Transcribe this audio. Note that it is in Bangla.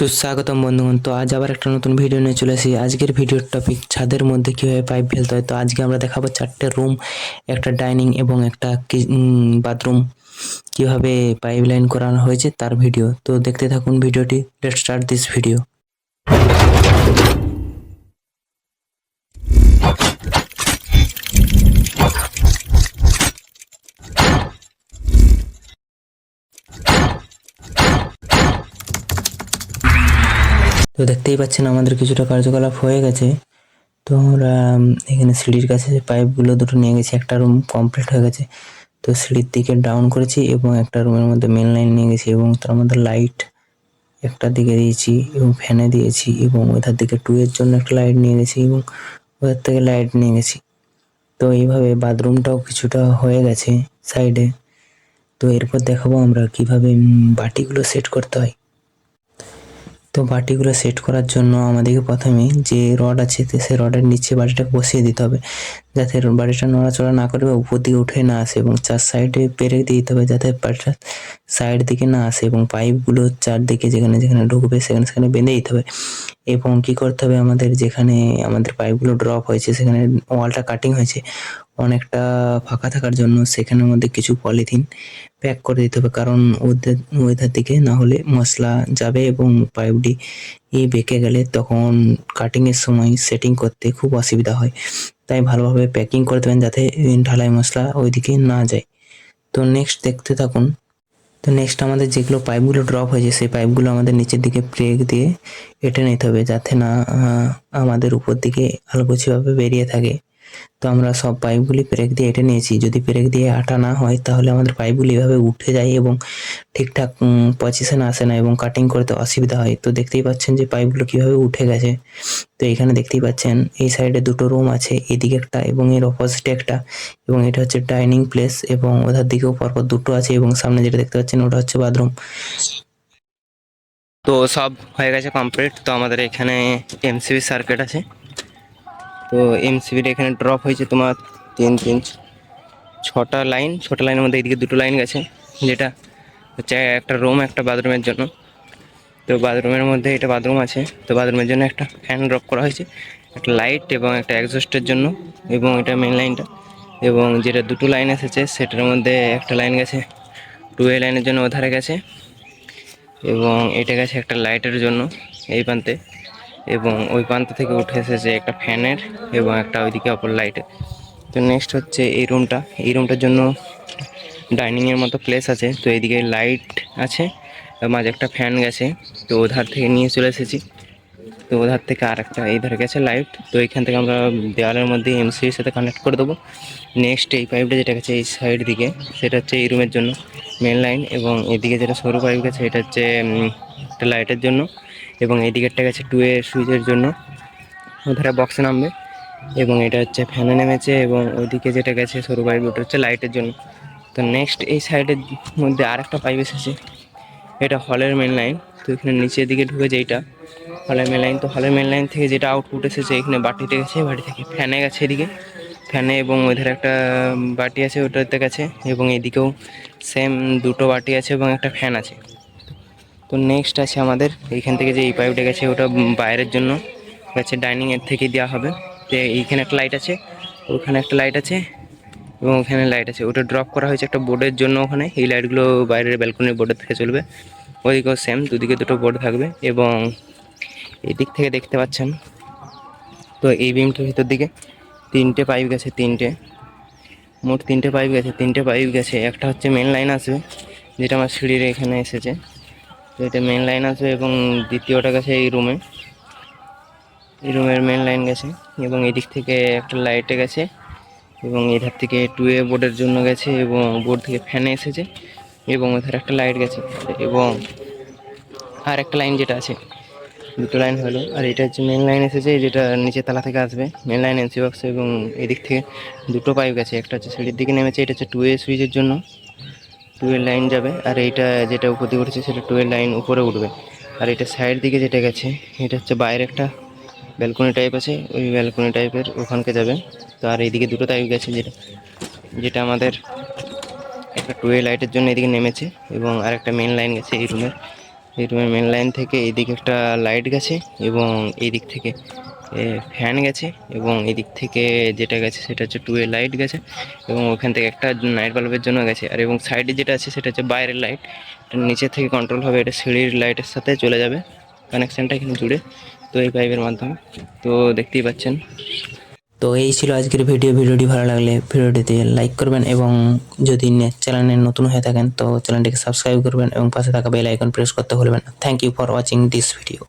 সুস্বাগতম বন্ধুগণ। তো আজ আবার একটা নতুন ভিডিও নিয়ে চলে এসেছি আজকের ভিডিওর টপিক ছাদের মধ্যে কীভাবে পাইপ ফেলতে হয়? তো আজকে আমরা দেখাবো চারটে রুম একটা ডাইনিং এবং একটা বাথরুম কীভাবে পাইপ লাইন করানো হয়েছে তার ভিডিও তো দেখতে থাকুন ভিডিওটি লেট স্টার্ট দিস ভিডিও তো দেখতেই পাচ্ছেন আমাদের কিছুটা কার্যকলাপ হয়ে গেছে। তো আমরা এখানে সিঁড়ির কাছে পাইপগুলো দুটো নিয়ে গেছি, একটা রুম কমপ্লিট হয়ে গেছে। তো সিঁড়ির দিকে ডাউন করেছি এবং একটা রুমের মধ্যে মেন লাইন নিয়ে গেছি এবং তার মধ্যে লাইট একটা দিকে দিয়েছি এবং ফ্যানে দিয়েছি এবং ওইটার দিকে টু এর জন্য একটা লাইট নিয়ে গেছি এবং ওদের থেকে লাইট নিয়ে গেছি। তো এইভাবে বাথরুমটাও কিছুটা হয়ে গেছে সাইডে তো এরপর দেখাবো আমরা কীভাবে বাটিগুলো সেট করতে হয়। তো বাটিগুলো সেট করার জন্য আমাদেরকে প্রথমে যে রড আছে সেই রডের নিচে বাটিটা বসিয়ে দিতে হবে। যাতে বাড়িটা নড়াচড়া না করে বা উপর দিকে উঠে না আসে এবং চার সাইডে পেরে দিয়ে দিতে হবে যাতে বাটিটা সাইড দিকে না আসে এবং পাইপগুলো চারদিকে যেখানে যেখানে ঢুকবে সেখানে সেখানে বেঁধে দিতে হবে। এবং কি করতে হবে আমাদের যেখানে আমাদের পাইপগুলো ড্রপ হয়েছে, সেখানে ওয়ালটা কাটিং হয়েছে, অনেকটা ফাঁকা থাকার জন্য সেখানের মধ্যে কিছু পলিথিন প্যাক করে দিতে হবে। কারণ ওদের ওইধার দিকে না হলে মশলা যাবে এবং পাইপটি ই বেঁকে গেলে তখন কাটিংয়ের সময় সেটিং করতে খুব অসুবিধা হয়। তাই ভালোভাবে প্যাকিং করে দেবেন যাতে ঢালাই মশলা ওইদিকে না যায়। তো নেক্সট দেখতে থাকুন। তো নেক্সট আমাদের যেগুলো পাইপগুলো ড্রপ হয়েছে, সেই পাইপগুলো আমাদের নিচের দিকে ব্রেক দিয়ে এটে নিতে হবে যাতে না আমাদের উপর দিকে আলগোছিভাবে বেরিয়ে থাকে। তো আমরা সব পাইপগুলি পেরেক দিয়ে এঁটে নিয়েছি। যদি পেরেক দিয়ে আটা না হয়, তাহলে আমাদের পাইপগুলি এভাবে উঠে যায় এবং ঠিকঠাক পজিশন আসে না এবং কাটিং করতে অসুবিধা হয়। তো দেখতেই পাচ্ছেন যে পাইপগুলো কীভাবে উঠে গেছে। তো এখানে দেখতেই পাচ্ছেন, এই সাইডে দুটো রুম আছে, এদিকে একটা এবং এর অপোজিটে একটা এবং এটা হচ্ছে ডাইনিং প্লেস এবং ওধার দিকেও পরপর দুটো আছে এবং সামনে যেটা দেখতে পাচ্ছেন ওটা হচ্ছে বাথরুম। তো সব হয়ে গেছে কমপ্লিট তো আমাদের এখানে এমসিবি সার্কিট আছে। তো এমসিবির এখানে ড্রপ হয়েছে তোমার তিন তিন ছটা লাইন ছটা লাইনের মধ্যে এদিকে দুটো লাইন গেছে, যেটা হচ্ছে একটা রুম একটা বাথরুমের জন্য। তো বাথরুমের মধ্যে এটা বাথরুম আছে, তো বাথরুমের জন্য একটা ফ্যান ড্রপ করা হয়েছে, একটা লাইট এবং একটা এক্সস্টের জন্য, এবং এটা মেন লাইনটা এবং যেটা দুটো লাইন এসেছে, সেটার মধ্যে একটা লাইন গেছে টু এ লাইনের জন্য ওধারে গেছে, এবং এটা গেছে একটা লাইটের জন্য এই প্রান্তে। এবং ওই প্রান্ত থেকে উঠে এসেছে একটা ফ্যানের এবং একটা ওইদিকে অপর লাইটের তো নেক্সট হচ্ছে এই রুমটা এই রুমটার জন্য ডাইনিংয়ের মতো প্লেস আছে। তো এইদিকে লাইট আছে, মাঝে একটা ফ্যান গেছে। তো ওধার থেকে নিয়ে চলে এসেছি। তো ওধার থেকে আর একটা, এই ধারে গেছে লাইট তো এখান থেকে আমরা দেওয়ালের মধ্যে এমসির সাথে কানেক্ট করে দেবো। নেক্সট এই পাইপটা যেটা গেছে এই সাইড দিকে, সেটা হচ্ছে এই রুমের জন্য। মেন লাইন এবং এদিকে যেটা সরু পাইপ গেছে, এটা হচ্ছে একটা লাইটের জন্য। এবং এই দিকেরটা গেছে টু এ সুইচের জন্য। ওধারে বক্সে নামবে এবং এটা হচ্ছে ফ্যানে নেমেছে এবং ওইদিকে যেটা গেছে সরু পাইপ ওটা হচ্ছে লাইটের জন্য। তো নেক্সট এই সাইডের মধ্যে আরেকটা পাইপ এসেছে। এটা হলের মেন লাইন তো এখানে নিচের দিকে ঢুকে যেইটা হলের মেন লাইন তো হলের মেন লাইন থেকে যেটা আউটপুট এসেছে, এখানে বাটিতে গেছে, বাটি থেকে ফ্যানে গেছে এদিকে। ফ্যানে এবং ওইধারে একটা বাটি আছে, ওটাতে গেছে এবং এদিকেও সেম দুটো বাটি আছে এবং একটা ফ্যান আছে। তো নেক্সট আছে আমাদের, এইখান থেকে যে এই পাইপটা গেছে, ওটা বাইরের জন্য গেছে ডাইনিং এর থেকে দেওয়া হবে। তো এইখানে একটা লাইট আছে, ওখানে একটা লাইট আছে, এবং ওখানে লাইট আছে। ওটা ড্রপ করা হয়েছে একটা বোর্ডের জন্য ওখানে, এই লাইটগুলো বাইরের ব্যালকনির বোর্ডের থেকে চলবে। ওইদিকেও সেম দুদিকে দুটো বোর্ড থাকবে, এবং এই দিক থেকে দেখতে পাচ্ছেন, তো এই বিমটার ভিতর দিকে, তিনটে পাইপ গেছে, তিনটে। মোট তিনটে পাইপ গেছে, তিনটে পাইপ গেছে। একটা হচ্ছে মেন লাইন আসবে, যেটা আমার সিঁড়ির এখানে এসেছে। তো এটা মেন লাইন আসবে এবং দ্বিতীয়টা গেছে এই রুমে এই রুমের মেন লাইন গেছে এবং এদিক থেকে একটা লাইটে গেছে এবং এধার থেকে টু এ বোর্ডের জন্য গেছে এবং বোর্ড থেকে ফ্যানে এসেছে এবং ওধার একটা লাইট গেছে এবং আর একটা লাইন যেটা আছে, দুটো লাইন হলো। আর এটা হচ্ছে মেন লাইন এসেছে, যেটা নিচে তলা থেকে আসবে। মেন লাইন এনসি বক্স এবং এদিক থেকে দুটো পাইপ গেছে, একটা হচ্ছে সিঁড়ির দিকে নেমেছে, এটা হচ্ছে টু এ সুইচের জন্য। টু এর লাইন যাবে, আর এইটা যেটা উপর দিকে উঠেছে সেটা টু এর লাইন উপরে উঠবে। আর এটা সাইড দিকে যেটা গেছে, এটা হচ্ছে বাইরে একটা ব্যালকনি টাইপ আছে, ওই ব্যালকনি টাইপের ওখানকে যাবে তো আর এইদিকে দুটো টাইপ গেছে যেটা যেটা আমাদের একটা টু এ লাইটের জন্য এদিকে নেমেছে, এবং আর একটা মেন লাইন গেছে এই রুমের এই রুমের মেন লাইন থেকে এইদিকে একটা লাইট গেছে, এবং এই দিক থেকে ফ্যান গেছে এবং এদিক থেকে যেটা গেছে সেটা হচ্ছে টু এ লাইট গেছে এবং ওখান থেকে একটা নাইট বাল্বের জন্য গেছে। আর এবং সাইডে যেটা আছে সেটা হচ্ছে বাইরের লাইট নিচে থেকে কন্ট্রোল হবে, এটা সিঁড়ির লাইটের সাথে চলে যাবে। কানেকশানটা এখানে জুড়ে তো এই পাইপের মাধ্যমে। তো দেখতেই পাচ্ছেন। তো এই ছিল আজকের ভিডিও ভিডিওটি ভালো লাগলে ভিডিওটিতে লাইক করবেন এবং যদি চ্যানেলে নতুন হয়ে থাকেন, তো চ্যানেলটিকে সাবস্ক্রাইব করবেন এবং পাশে থাকা বেল আইকন প্রেস করতে ভুলবেন thank you for watching this video